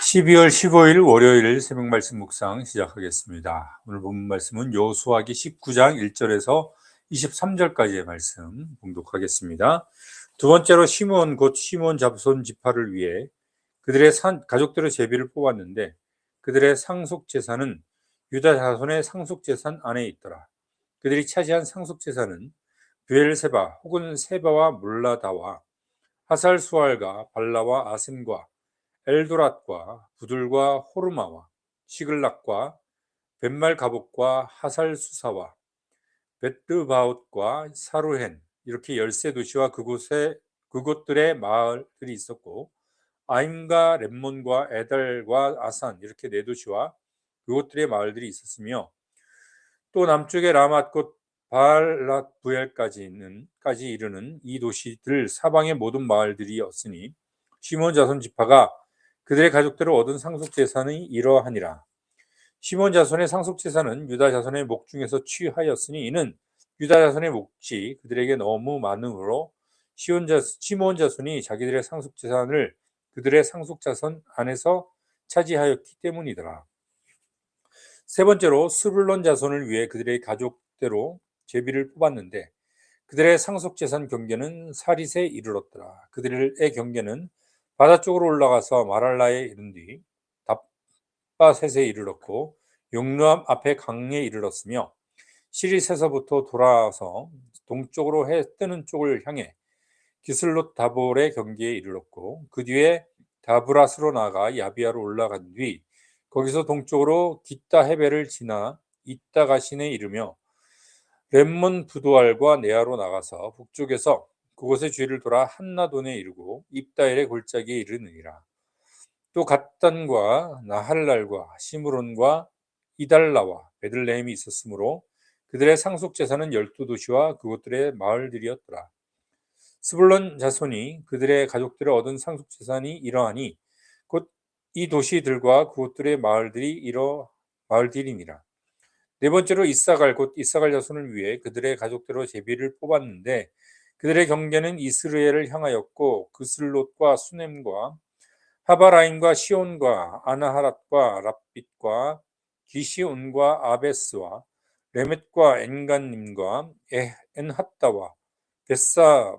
12월 15일 월요일 새벽 말씀 묵상 시작하겠습니다. 오늘 본 말씀은 요수아기 19장 1절에서 23절까지의 말씀 봉독하겠습니다. 두 번째로 시몬 곧 시몬 잡손 지파를 위해 그들의 산, 가족들의 제비를 뽑았는데 그들의 상속 재산은 유다 자손의 상속 재산 안에 있더라. 그들이 차지한 상속 재산은 브엘세바 혹은 세바와 몰라다와 하살 수알과 발라와 아셈과 엘도랏과 부들과 호르마와 시글락과 벤말 가복과 하살 수사와 베트바웃과 사루헨 이렇게 열세 도시와 그곳에 그곳들의 마을들이 있었고 아임과 렘몬과 에달과 아산 이렇게 네 도시와 그곳들의 마을들이 있었으며 또 남쪽의 부엘까지 있는 까지 이르는 이 도시들 사방의 모든 마을들이었으니 시몬 자손 지파가 그들의 가족들을 얻은 상속 재산이 이러하니라. 시몬 자손의 상속 재산은 유다 자손의 목 중에서 취하였으니 이는 유다 자손의 몫이 그들에게 너무 자, 시몬 자손이 자기들의 상속 재산을 그들의 상속 자손 안에서 차지하였기 때문이더라. 세 번째로 스불론 자손을 위해 그들의 가족대로 제비를 뽑았는데 그들의 상속 재산 경계는 사릿에 이르렀더라. 그들의 경계는 바다 쪽으로 올라가서 마랄라에 이른 뒤 답바셋에 이르렀고 용루암 앞에 강에 이르렀으며 시리세서부터 돌아서 동쪽으로 해 뜨는 쪽을 향해 기슬롯 다볼의 경계에 이르렀고 그 뒤에 다브라스로 나가 야비아로 올라간 뒤 거기서 동쪽으로 기타 헤베를 지나 이따 가신에 이르며 렘몬 부두알과 네아로 나가서 북쪽에서 그곳의 주위를 돌아 한나돈에 이르고 입다엘의 골짜기에 이르느니라. 또 갓단과 나할랄과 시므론과 이달라와 베들레헴이 있었으므로 그들의 상속 재산은 열두 도시와 그곳들의 마을들이었더라. 스불론 자손이 그들의 가족들을 얻은 상속 재산이 이러하니 곧 이 도시들과 그곳들의 마을들이 이러 마을들이니라. 네 번째로 이사갈 곧 이사갈 자손을 위해 그들의 가족대로 제비를 뽑았는데 그들의 경계는 이스라엘을 향하였고 그슬롯과 수넴과 하바라임과 시온과 아나하랏과 랍빗과 기시온과 아베스와 레멧과 엔간님과 엔핫다와 베사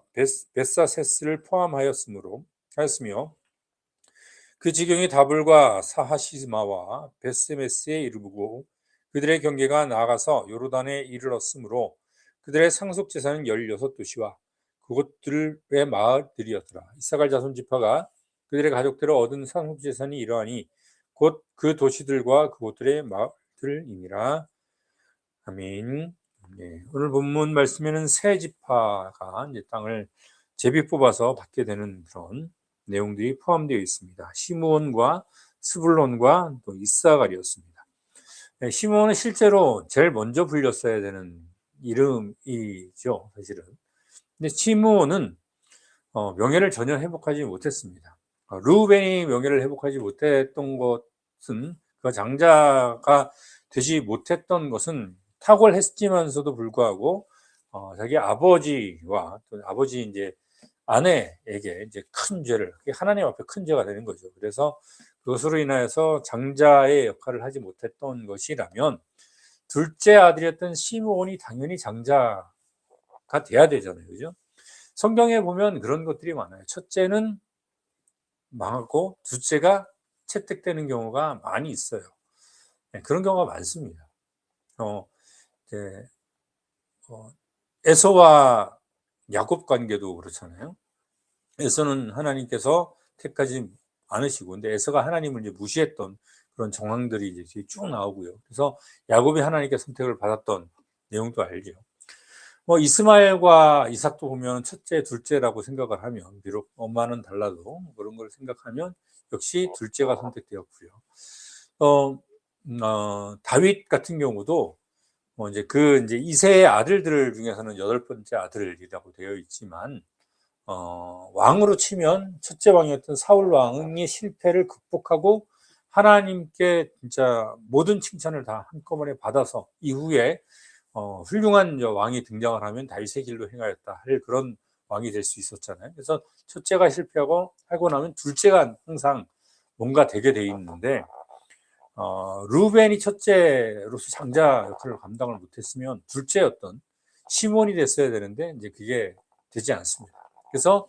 베사세스를 포함하였으므로 하였으며 그 지경이 다불과 사하시마와 베세메스에 이르고 그들의 경계가 나아가서 요르단에 이르렀으므로 그들의 상속 재산은 16도시와 그것들의 마을들이었더라. 이사갈 자손 지파가 그들의 가족들을 얻은 상속 재산이 이러하니 곧 그 도시들과 그곳들의 마을들이니라. 아멘. 네, 오늘 본문 말씀에는 세 지파가 이제 땅을 제비 뽑아서 받게 되는 그런 내용들이 포함되어 있습니다. 시므온과 스불론과 또 이사갈이었습니다. 네, 시므온은 실제로 제일 먼저 불렸어야 되는 이름이죠, 사실은. 근데 시므온은 어, 명예를 전혀 회복하지 못했습니다. 어, 루벤이 명예를 회복하지 못했던 것은 그 장자가 되지 못했던 것은 탁월했지만서도 불구하고 어, 자기 아버지와 또 아버지 이제 아내에게 이제 큰 죄를 하나님 앞에 큰 죄가 되는 거죠. 그래서 그것으로 인하여서 장자의 역할을 하지 못했던 것이라면 둘째 아들이었던 시므온이 당연히 장자 가 돼야 되잖아요. 그죠? 성경에 보면 그런 것들이 많아요. 첫째는 망하고 둘째가 채택되는 경우가 많이 있어요. 네, 그런 경우가 많습니다. 어, 이제, 어, 에서와 야곱 관계도 그렇잖아요. 에서는 하나님께서 택하지 않으시고, 근데 에서가 하나님을 이제 무시했던 그런 정황들이 이제 쭉 나오고요. 그래서 야곱이 하나님께 선택을 받았던 내용도 알죠. 뭐 이스마엘과 이삭도 보면 첫째, 둘째라고 생각을 하면 비록 엄마는 달라도 그런 걸 생각하면 역시 둘째가 선택되었고요. 어, 어 다윗 같은 경우도 뭐 이제 그 이제 이세의 아들들 중에서는 여덟 번째 아들이라고 되어 있지만 어, 왕으로 치면 첫째 왕이었던 사울 왕의 실패를 극복하고 하나님께 진짜 모든 칭찬을 다 한꺼번에 받아서 이후에 어, 훌륭한 왕이 등장을 하면 다윗의 길로 행하였다 할 그런 왕이 될 수 있었잖아요. 그래서 첫째가 실패하고 하고 나면 둘째가 항상 뭔가 되게 돼 있는데 어, 루벤이 첫째로서 장자 역할을 감당을 못했으면 둘째였던 시몬이 됐어야 되는데 이제 그게 되지 않습니다. 그래서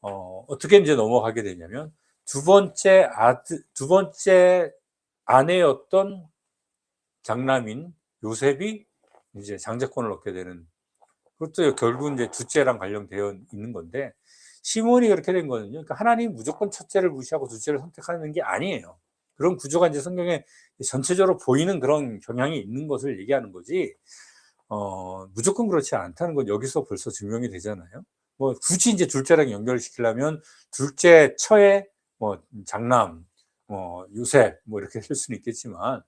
어, 어떻게 이제 넘어가게 되냐면 두 번째 아들 두 번째 아내였던 장남인 요셉이 이제 장자권을 얻게 되는 그것도 결국 이제 둘째랑 관련되어 있는 건데 시몬이 그렇게 된 거는요. 그러니까 하나님 무조건 첫째를 무시하고 둘째를 선택하는 게 아니에요. 그런 구조가 이제 성경에 전체적으로 보이는 그런 경향이 있는 것을 얘기하는 거지. 어, 무조건 그렇지 않다는 건 여기서 벌써 증명이 되잖아요. 뭐 굳이 이제 둘째랑 연결시키려면 둘째 처의 뭐 장남, 뭐 요셉 뭐 이렇게 할 수는 있겠지만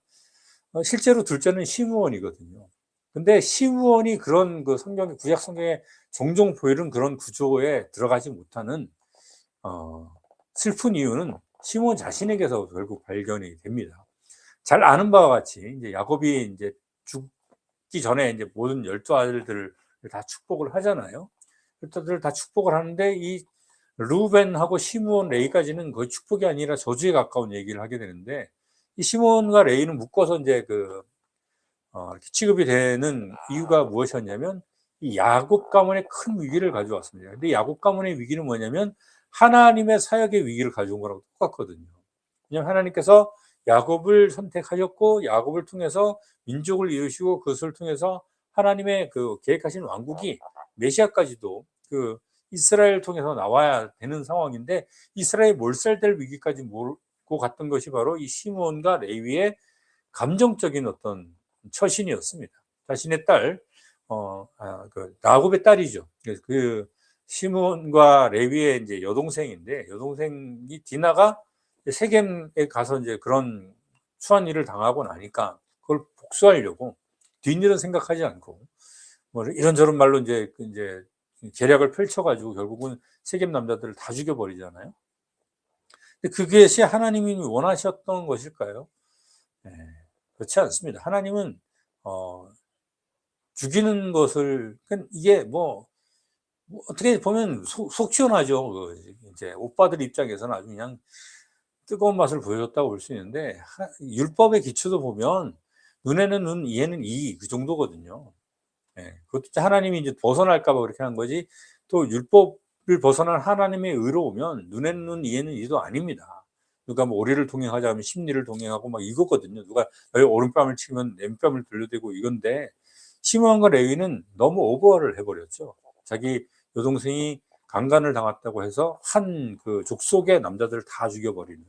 어, 실제로 둘째는 시므온이거든요. 근데 시므온이 그런 그 성경 구약 성경에 종종 보이는 그런 구조에 들어가지 못하는 어, 슬픈 이유는 시몬 자신에게서 결국 발견이 됩니다. 잘 아는 바와 같이 이제 야곱이 이제 죽기 전에 이제 모든 열두 아들들을 다 축복을 하잖아요. 열두들 다 축복을 하는데 이 루벤하고 시므온 레이까지는 거의 축복이 아니라 저주에 가까운 얘기를 하게 되는데 이 시몬과 레이는 묶어서 이제 그 어, 이렇게 취급이 되는 이유가 무엇이었냐면 이 야곱 가문의 큰 위기를 가져왔습니다. 근데 야곱 가문의 위기는 뭐냐면 하나님의 사역의 위기를 가져온 거라고 똑같거든요. 왜냐하면 하나님께서 야곱을 선택하셨고 야곱을 통해서 민족을 이루시고 그것을 통해서 하나님의 그 계획하신 왕국이 메시아까지도 그 이스라엘 통해서 나와야 되는 상황인데 이스라엘 몰살될 위기까지 몰고 갔던 것이 바로 이 시몬과 레위의 감정적인 어떤 처신이었습니다. 자신의 딸, 어, 아, 그 나곱의 딸이죠. 그 시몬과 레위의 이제 여동생인데 여동생이 디나가 세겜에 가서 이제 그런 추한 일을 당하고 나니까 그걸 복수하려고 뒷일은 생각하지 않고 뭐 이런저런 말로 이제 그 이제 계략을 펼쳐가지고 결국은 세겜 남자들을 다 죽여버리잖아요. 근데 그것이 하나님이 원하셨던 것일까요? 네, 그렇지 않습니다. 하나님은 어, 죽이는 것을 이게 뭐, 뭐 어떻게 보면 속, 속 시원하죠. 그 이제 오빠들 입장에서는 아주 그냥 뜨거운 맛을 보여줬다고 볼 수 있는데 하, 율법의 기초도 보면 눈에는 눈, 이에는 이 그 정도거든요. 예, 그것도 하나님이 이제 벗어날까봐 그렇게 한 거지. 또 율법을 벗어난 하나님의 의로우면 눈에는 눈, 이에는 이도 아닙니다. 누가 뭐 오리를 동행하자 하면 심리를 동행하고 막 이거거든요. 누가 너의 오른뺨을 치면 왼뺨을 들려대고 이건데 시므온과 레위는 너무 오버를 해버렸죠. 자기 여동생이 강간을 당했다고 해서 한 그 족속의 남자들을 다 죽여버리는.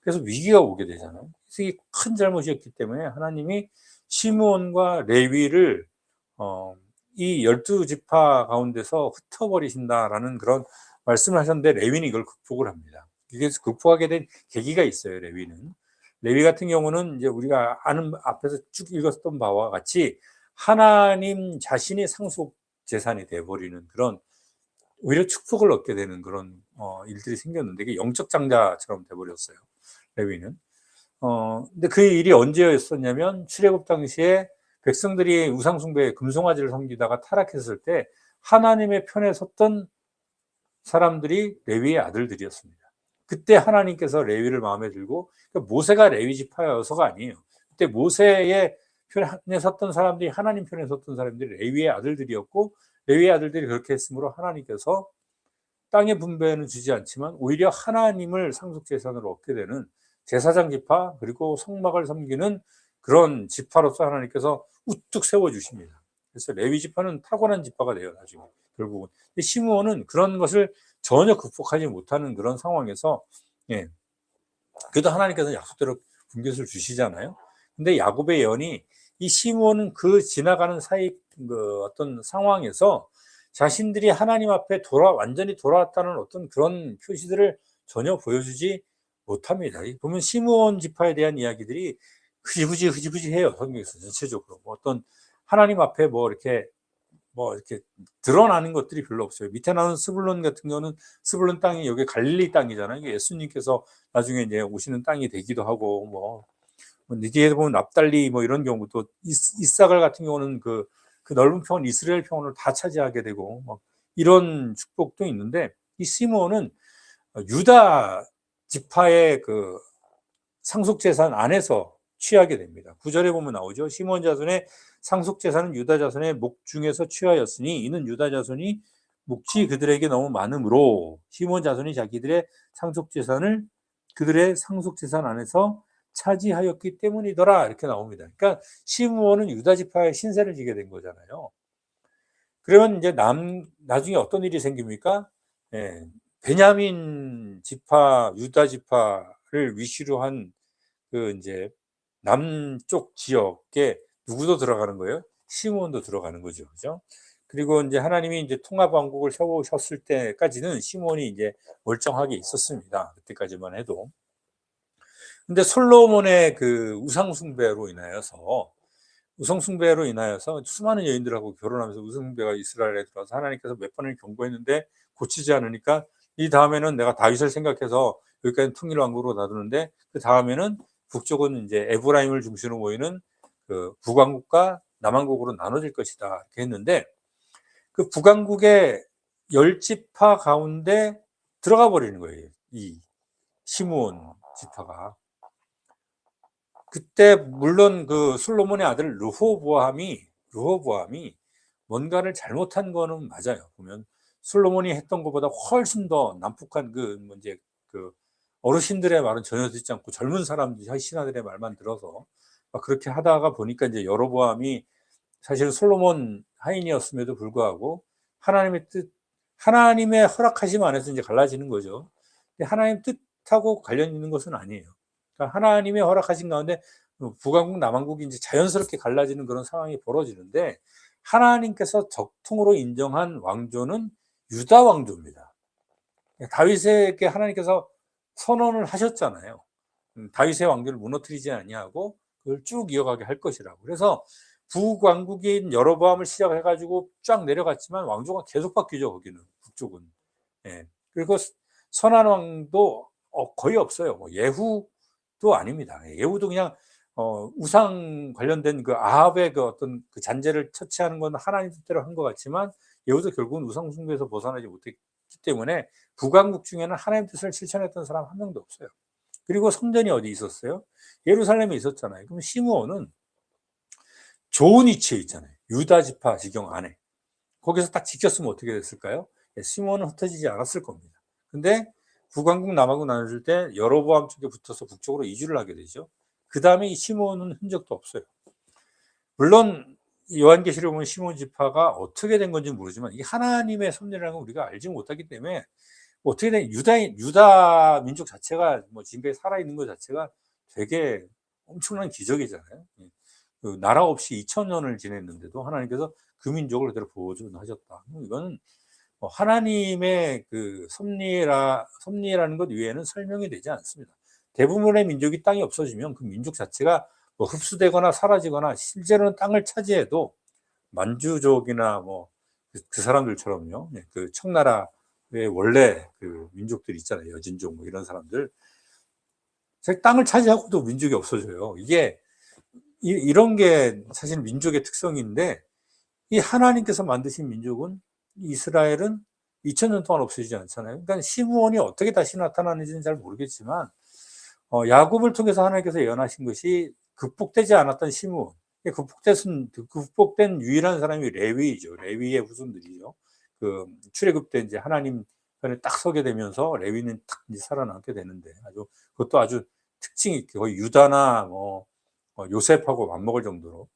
그래서 위기가 오게 되잖아요. 이게 큰 잘못이었기 때문에 하나님이 시므온과 레위를 어, 이 열두 지파 가운데서 흩어버리신다라는 그런 말씀을 하셨는데 레위는 이걸 극복을 합니다. 이게 극복하게 된 계기가 있어요. 레위는 레위 같은 경우는 이제 우리가 아는 앞에서 쭉 읽었던 바와 같이 하나님 자신이 상속 재산이 돼버리는 그런 오히려 축복을 얻게 되는 그런 어, 일들이 생겼는데 이게 영적 장자처럼 돼버렸어요. 레위는. 어, 근데 그 일이 언제였었냐면 출애굽 당시에 백성들이 우상숭배 금송아지를 섬기다가 타락했을 때 하나님의 편에 섰던 사람들이 레위의 아들들이었습니다. 그때 하나님께서 레위를 마음에 들고 그러니까 모세가 레위 지파여서가 아니에요. 그때 모세의 편에 섰던 사람들이 하나님 편에 섰던 사람들이 레위의 아들들이었고 레위의 아들들이 그렇게 했으므로 하나님께서 땅의 분배는 주지 않지만 오히려 하나님을 상속 재산으로 얻게 되는 제사장 지파 그리고 성막을 섬기는 그런 지파로서 하나님께서 우뚝 세워 주십니다. 그래서 레위 지파는 탁월한 지파가 돼요 나중에 결국은. 시므온은 그런 것을 전혀 극복하지 못하는 그런 상황에서 예. 그래도 하나님께서 약속대로 분깃을 주시잖아요. 근데 야곱의 예언이 이 시므온은 그 지나가는 사이 그 어떤 상황에서 자신들이 하나님 앞에 돌아 완전히 돌아왔다는 어떤 그런 표시들을 전혀 보여주지 못합니다. 보면 시므온 지파에 대한 이야기들이 흐지부지 흐지부지해요 성경에서 전체적으로 뭐 어떤 하나님 앞에 뭐 이렇게 뭐 이렇게 드러나는 것들이 별로 없어요. 밑에 나오는 스불론 같은 경우는 스불론 땅이 여기 갈릴리 땅이잖아요. 이게 예수님께서 나중에 이제 오시는 땅이 되기도 하고 뭐 뒤에 뭐 보면 납달리 뭐 이런 경우도 이사갈 같은 경우는 그, 그 넓은 평원 이스라엘 평원을 다 차지하게 되고 뭐 이런 축복도 있는데 이 시몬은 유다 지파의 그 상속 재산 안에서 취하게 됩니다. 구절에 보면 나오죠. 시몬 자손의 상속 재산은 유다 자손의 목 중에서 취하였으니 이는 유다 자손이 묵지 그들에게 너무 많으므로 시몬 자손이 자기들의 상속 재산을 그들의 상속 재산 안에서 차지하였기 때문이더라 이렇게 나옵니다. 그러니까 시므온은 유다 지파의 신세를 지게 된 거잖아요. 그러면 이제 남 나중에 어떤 일이 생깁니까? 예, 베냐민 지파, 유다 지파를 위시로 한 그 이제 남쪽 지역에 누구도 들어가는 거예요? 시므온도 들어가는 거죠, 그죠? 그리고 이제 하나님이 이제 통합 왕국을 세우셨을 때까지는 시몬이 이제 멀쩡하게 있었습니다. 그때까지만 해도. 근데 솔로몬의 그 우상숭배로 인하여서 우상숭배로 인하여서 수많은 여인들하고 결혼하면서 우상숭배가 이스라엘에 들어와서 하나님께서 몇 번을 경고했는데 고치지 않으니까 이 다음에는 내가 다윗을 생각해서 여기까지 통일 왕국으로 놔두는데 그 다음에는 북쪽은 이제 에브라임을 중심으로 모이는 그 북왕국과 남왕국으로 나눠질 것이다 이렇게 했는데 그 북왕국의 열 지파 가운데 들어가 버리는 거예요. 이 시므온 지파가. 그때 물론 그 솔로몬의 아들 르호보암이 르호보암이 뭔가를 잘못한 거는 맞아요. 보면 솔로몬이 했던 것보다 훨씬 더 난폭한 그 문제 그 어르신들의 말은 전혀 듣지 않고 젊은 사람들 신하들의 말만 들어서 그렇게 하다가 보니까 이제 여로보암이 사실 솔로몬 하인이었음에도 불구하고 하나님의 뜻 하나님의 허락하심 안에서 이제 갈라지는 거죠. 하나님 뜻하고 관련 있는 것은 아니에요. 그러니까 하나님의 허락하신 가운데 북왕국 남왕국이 이제 자연스럽게 갈라지는 그런 상황이 벌어지는데 하나님께서 적통으로 인정한 왕조는 유다 왕조입니다. 다윗에게 하나님께서 선언을 하셨잖아요. 음, 다윗의 왕조를 무너뜨리지 아니하고 그걸 쭉 이어가게 할 것이라고. 그래서 북왕국인 여로보암을 시작해가지고 쫙 내려갔지만 왕조가 계속 바뀌죠 거기는 북쪽은. 예. 그리고 선한 왕도 어, 거의 없어요. 뭐 예후 도 아닙니다. 예후도 그냥 어, 우상 관련된 그 아합의 그 어떤 그 잔재를 처치하는 건 하나님 뜻대로 한 것 같지만 예후도 결국은 우상 숭배에서 벗어나지 못했기 때문에 북왕국 중에는 하나님 뜻을 실천했던 사람 한 명도 없어요. 그리고 성전이 어디 있었어요? 예루살렘에 있었잖아요. 그럼 시므온은 좋은 위치에 있잖아요. 유다 지파 지경 안에. 거기서 딱 지켰으면 어떻게 됐을까요? 예, 시므온은 흩어지지 않았을 겁니다. 근데 북왕국 남왕국 나눠줄 때 여로보암 쪽에 붙어서 북쪽으로 이주를 하게 되죠. 그 다음에 이 시몬은 흔적도 없어요. 물론 요한계시를 보면 시몬 지파가 어떻게 된 건지 모르지만 이 하나님의 섭리라는 걸 우리가 알지 못하기 때문에 어떻게 된 유다 유다 민족 자체가 뭐 지금까지 살아 있는 것 자체가 되게 엄청난 기적이잖아요. 예. 그 나라 없이 2천 년을 지냈는데도 하나님께서 그 민족을 그대로 보존하셨다. 이거는 뭐 하나님의 그 섭리라 섭리라는 것 외에는 설명이 되지 않습니다. 대부분의 민족이 땅이 없어지면 그 민족 자체가 뭐 흡수되거나 사라지거나 실제로는 땅을 차지해도 만주족이나 뭐그 그 사람들처럼요. 네, 그 청나라의 원래 그 민족들 있잖아요. 여진족 뭐 이런 사람들 땅을 차지하고도 민족이 없어져요. 이게 이, 런게 사실 민족의 특성인데 이 하나님께서 만드신 민족은 이스라엘은 2000년 동안 없어지지 않잖아요. 그러니까 시므온이 어떻게 다시 나타나는지는 잘 모르겠지만 어, 야곱을 통해서 하나님께서 예언하신 것이 극복되지 않았던 시므온. 극복된, 극복된 유일한 사람이 레위이죠. 레위의 후손들이죠. 그 출애굽 때 이제 하나님 편에 딱 서게 되면서 레위는 딱 이제 살아남게 되는데 아주 그것도 아주 특징이 있게 거의 유다나 뭐 어, 요셉하고 맞먹을 정도로.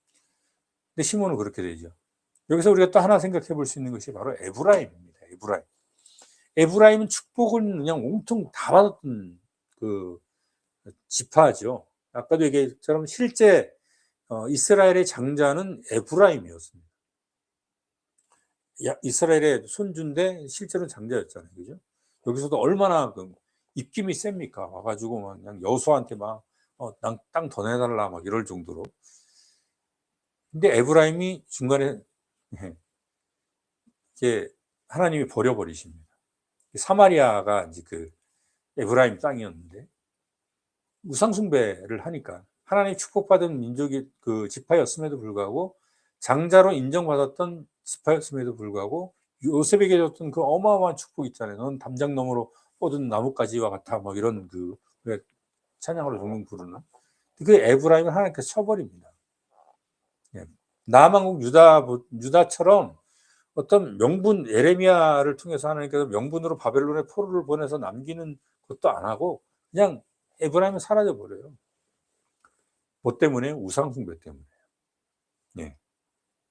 근데 시몬은 그렇게 되죠. 여기서 우리가 또 하나 생각해 볼 수 있는 것이 바로 에브라임입니다. 에브라임. 에브라임은 축복을 그냥 온통 다 받았던 그 지파죠. 아까도 얘기했처럼 실제 어, 이스라엘의 장자는 에브라임이었습니다. 이스라엘의 손주인데 실제로는 장자였잖아요. 그죠? 여기서도 얼마나 그 입김이 셉니까? 와가지고 그냥 여수한테 막, 어, 땅더 내달라 막 이럴 정도로. 근데 에브라임이 중간에 예. 이게 하나님이 버려버리십니다. 사마리아가 이제 그 에브라임 땅이었는데 우상숭배를 하니까 하나님 축복받은 민족이 그 지파였음에도 불구하고 장자로 인정받았던 지파였음에도 불구하고 요셉에게 줬던 그 어마어마한 축복 있잖아요. 넌 담장 너머로 뻗은 나뭇가지와 같아. 뭐 이런 그 찬양으로 종종 부르는 그 에브라임을 하나님께서 쳐버립니다. 예. 남한국 유다 유다처럼 어떤 명분 에레미야를 통해서 하나님께서 명분으로 바벨론에 포로를 보내서 남기는 것도 안 하고 그냥 에브라임은 사라져 버려요. 뭐 때문에 우상 숭배 때문에. 예.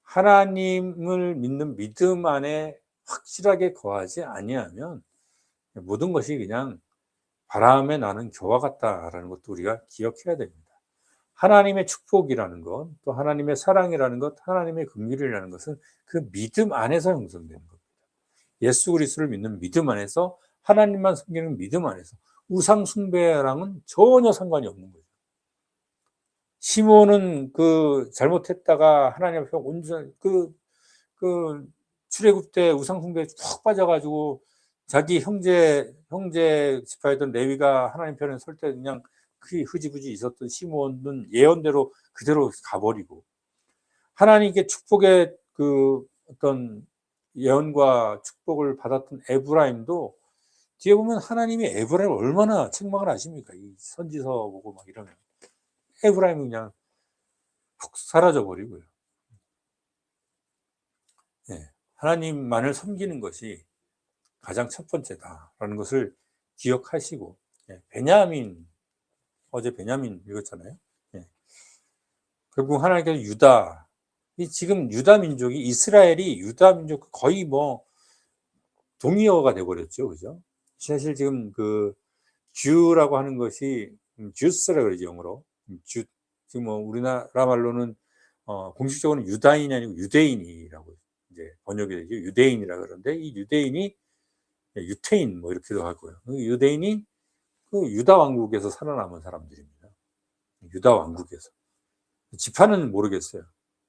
하나님을 믿는 믿음 안에 확실하게 거하지 아니하면 모든 것이 그냥 바람에 나는 교와 같다라는 것도 우리가 기억해야 됩니다. 하나님의 축복이라는 것, 또 하나님의 사랑이라는 것, 하나님의 긍휼이라는 것은 그 믿음 안에서 형성되는 겁니다. 예수 그리스도를 믿는 믿음 안에서 하나님만 섬기는 믿음 안에서 우상 숭배랑은 전혀 상관이 없는 거죠. 시몬은 그 잘못했다가 하나님 앞에 온전 그, 그 출애굽 때 우상 숭배에 푹 빠져가지고 자기 형제 형제 지파였던 레위가 하나님 편에 설 때 그냥 그 흐지부지 있었던 시몬은 예언대로 그대로 가버리고 하나님께 축복의 그 어떤 예언과 축복을 받았던 에브라임도 뒤에 보면 하나님이 에브라임 얼마나 책망을 하십니까? 이 선지서 보고 막 이러면 에브라임은 그냥 푹 사라져 버리고요. 예, 하나님만을 섬기는 것이 가장 첫 번째다라는 것을 기억하시고 예, 베냐민 어제 베냐민 읽었잖아요. 예. 결국 하나님께서 유다 이 지금 유다 민족이 이스라엘이 유다 민족 거의 뭐 동의어가 돼 버렸죠, 그죠? 사실 지금 그 주라고 하는 것이 주스라 그러죠 영어로 주 지금 뭐 우리나라 말로는 어, 공식적으로는 유다인이 아니고 유대인이라고 이제 번역이 되죠 유대인이라 그러는데 이 유대인이 유태인 뭐 이렇게도 하고요. 그 유대인이 그 유다 왕국에서 살아남은 사람들입니다. 유다 왕국에서 지파는 모르겠어요.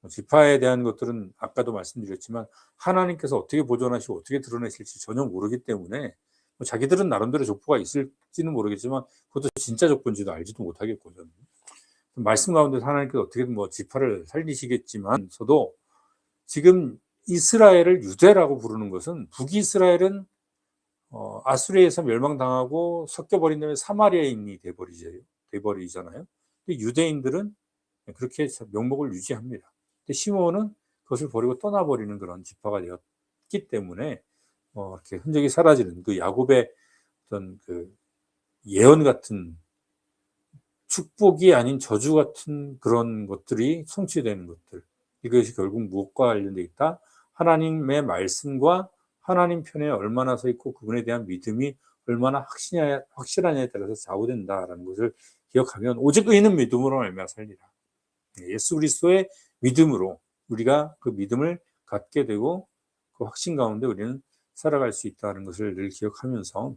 지파에 대한 것들은 아까도 말씀드렸지만 하나님께서 어떻게 보존하시고 어떻게 드러내실지 전혀 모르기 때문에 뭐 자기들은 나름대로 족보가 있을지는 모르겠지만 그것도 진짜 족보인지도 알지도 못하겠고 저는 말씀 가운데 하나님께서 어떻게든 뭐 지파를 살리시겠지만서도 지금 이스라엘을 유대라고 부르는 것은 북이스라엘은 어, 아수리에서 멸망당하고 섞여버린 다음에 사마리아인이 돼버리죠. 돼버리잖아요. 근데 유대인들은 그렇게 명목을 유지합니다. 근데 시몬은 그것을 버리고 떠나버리는 그런 지파가 되었기 때문에 어, 이렇게 흔적이 사라지는 그 야곱의 어떤 그 예언 같은 축복이 아닌 저주 같은 그런 것들이 성취되는 것들. 이것이 결국 무엇과 관련되어 있다? 하나님의 말씀과 하나님 편에 얼마나 서 있고 그분에 대한 믿음이 얼마나 확신하, 확실하냐에 따라서 좌우된다라는 것을 기억하면 오직 의는 믿음으로 말미암아 살리라. 예, 예수 그리스도의 믿음으로 우리가 그 믿음을 갖게 되고 그 확신 가운데 우리는 살아갈 수 있다는 것을 늘 기억하면서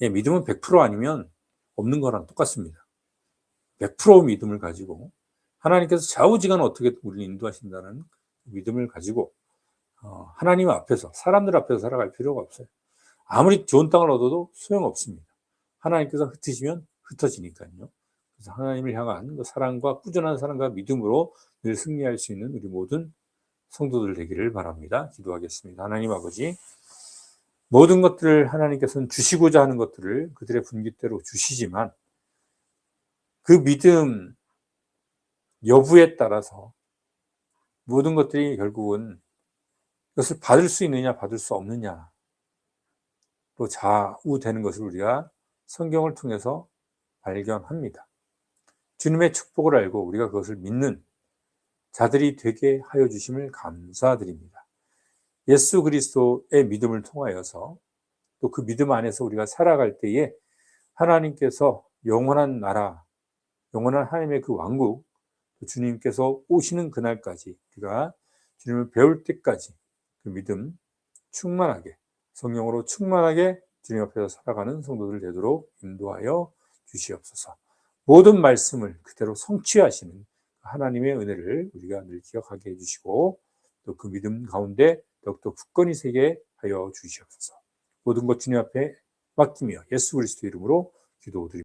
예, 믿음은 100% 아니면 없는 거랑 똑같습니다. 100% 믿음을 가지고 하나님께서 좌우지간 어떻게 우리를 인도하신다는 믿음을 가지고 어, 하나님 앞에서 사람들 앞에서 살아갈 필요가 없어요. 아무리 좋은 땅을 얻어도 소용없습니다. 하나님께서 흩으시면 흩어지니까요. 그래서 하나님을 향한 그 사랑과 꾸준한 사랑과 믿음으로 늘 승리할 수 있는 우리 모든 성도들 되기를 바랍니다. 기도하겠습니다. 하나님 아버지, 모든 것들을 하나님께서는 주시고자 하는 것들을 그들의 분깃대로 주시지만 그 믿음 여부에 따라서 모든 것들이 결국은 그것을 받을 수 있느냐, 받을 수 없느냐, 또 좌우되는 것을 우리가 성경을 통해서 발견합니다. 주님의 축복을 알고 우리가 그것을 믿는 자들이 되게 하여 주심을 감사드립니다. 예수 그리스도의 믿음을 통하여서 또 그 믿음 안에서 우리가 살아갈 때에 하나님께서 영원한 나라, 영원한 하나님의 그 왕국, 주님께서 오시는 그날까지 우리가 주님을 배울 때까지 그 믿음 충만하게 성령으로 충만하게 주님 앞에서 살아가는 성도들 되도록 인도하여 주시옵소서. 모든 말씀을 그대로 성취하시는 하나님의 은혜를 우리가 늘 기억하게 해주시고 또 그 믿음 가운데 더욱더 굳건히 세게 하여 주시옵소서. 모든 것 주님 앞에 맡기며 예수 그리스도 이름으로 기도드립니다.